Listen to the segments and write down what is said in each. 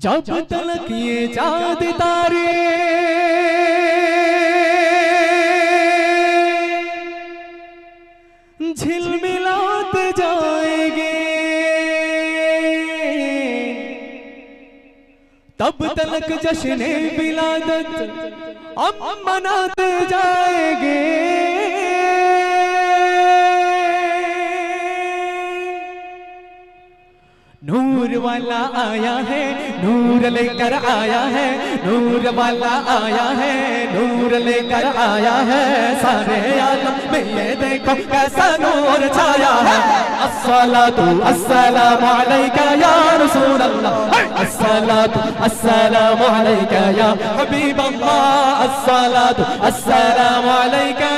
جب تلک یہ چاند تارے جھل ملات جائیں گے۔ تب تلک جشن بلادت اب مناتے جائیں گے۔ نور والا آیا ہے، نور لے کر آیا ہے نور والا آیا ہے، نور لے کر آیا ہے۔ سارے عالم میں یہ دیکھو کیسا نور چھایا ہے۔ السلام علیکہ یا رسول اللہ۔ السلام علیکہ یا حبیب اللہ۔ السلام علیکہ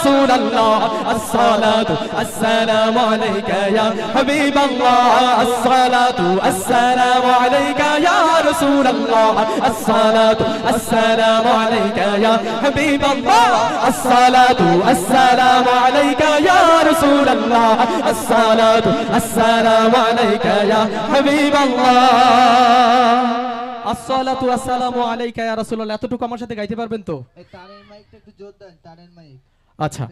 رسول الله. الصلاة السلام عليك يا حبيب الله. الصلاة السلام عليك يا رسول الله. الصلاة السلام عليك يا حبيب الله. الصلاة السلام عليك يا رسول الله. الصلاة السلام عليك يا حبيب الله. الصلاة والسلام عليك يا رسول الله. আমার সাথে গাইতে পারবেন আচ্ছা।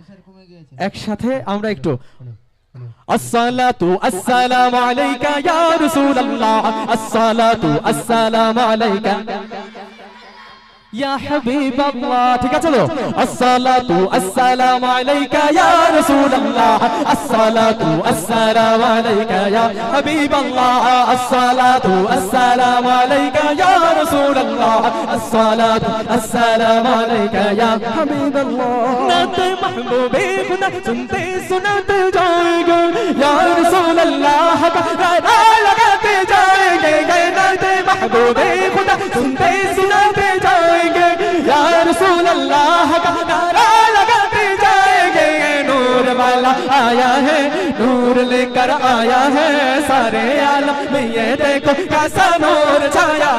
একসাথে আমরা একটু আসসালাতু আসসালামু আলাইকা ইয়া রাসূলুল্লাহ আসসালাতু আসসালামু আলাইকা يا حبيب الله تكتلو الصلاة السلام عليك يا رسول الله الصلاة السلام عليك يا حبيب الله الصلاة السلام عليك يا رسول الله الصلاة السلام عليك يا حبيب الله نت محبوب خدا سنتے سنتے جايك يا رسول الله کا نعرہ لگاتے جائیں گے نت محبوبی خدا سنتے سنتے کر آیا ہے سارے عالم، میں یہ دیکھو کیسا نور چھایا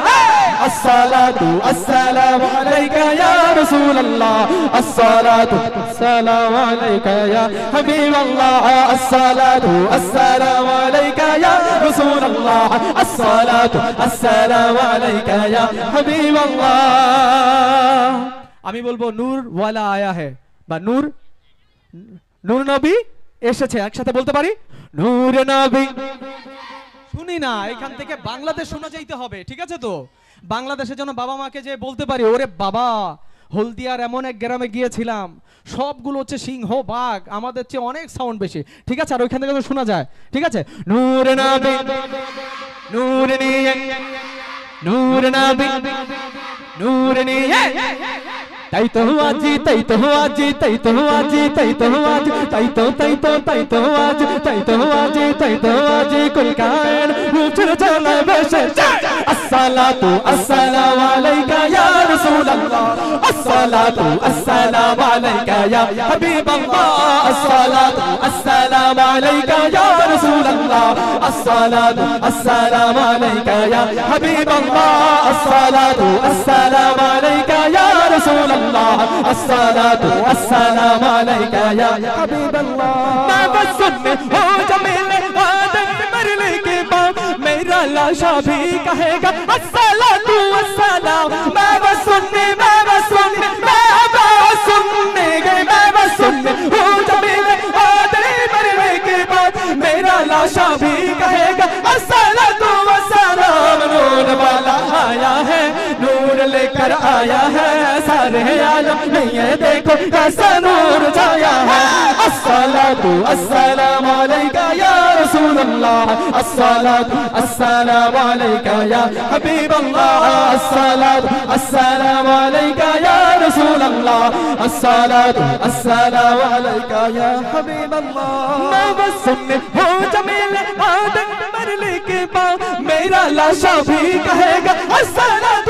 الصلاة السلام علیکہ یا رسول اللہ۔ السلام علیکہ یا حبیب اللہ۔ السلام علیکہ یا رسول اللہ۔ السلام علیکہ یا حبیب اللہ۔ امی بول بول نور والا آیا ہے۔ با نور نور نبی؟ এসেছে, একসাথে বলতে পারি? নূর নবী। শুনি না, এখান থেকে বাংলাদেশ শোনা যাইতে হবে, ঠিক আছে তো? বাংলাদেশের জন্য বাবা মাকে যে বলতে পারি, ওরে বাবা, হলদিয়ার এমন এক গ্রামে গিয়েছিলাম, সবগুলো হচ্ছে সিংহ বাঘ, আমাদের চেয়ে অনেক সাউন্ড বেশি, ঠিক আছে? আর ওইখান থেকে তো শোনা যায়, ঠিক আছে? নূর নবী, নূর নূর নবী, নূর তাই তো আজি তাই তো আজি তাই তো আজি তাই তো আজি তাই তো তাই তো তাই তো আজি তাই তো আজি তাই তো আজি কুল কায়ন রূপ ছেড়ে চলে বেশে আসসালাতু আসসালামু আলাইকা ইয়া রাসূলুল্লাহ আসসালাতু আসসালামু আলাইকা ইয়া হাবিবাল্লাহ আসসালাতু আসসালামু আলাইকা ইয়া রাসূলুল্লাহ আসসালাতু আসসালামু আলাইকা ইয়া হাবিবাল্লাহ আসসালাতু আসসালামু আলাইকা رسول اللہ. السلام السلام علیکہ یا حبیب اللہ. میں بس سن ہو جمیل آدم مرنے کے بعد میرا لاشا بھی کہے گا السلام السلام میں بس سن میں بس سن میں پر آیا ہے سارے عالم میں یہ دیکھو، کیسا نور جایا ہے۔ السلام السلام علیکہ یا رسول اللہ۔ السلام السلام علیکہ یا حبیب اللہ۔ السلام السلام علیکہ یا رسول اللہ۔ السلام السلام علیکہ یا حبیب اللہ۔ میں بس سن ہو جمیل، آدم مرلے کے پاس میرا لاشا بھی کہے گا، السلام۔ علیکہ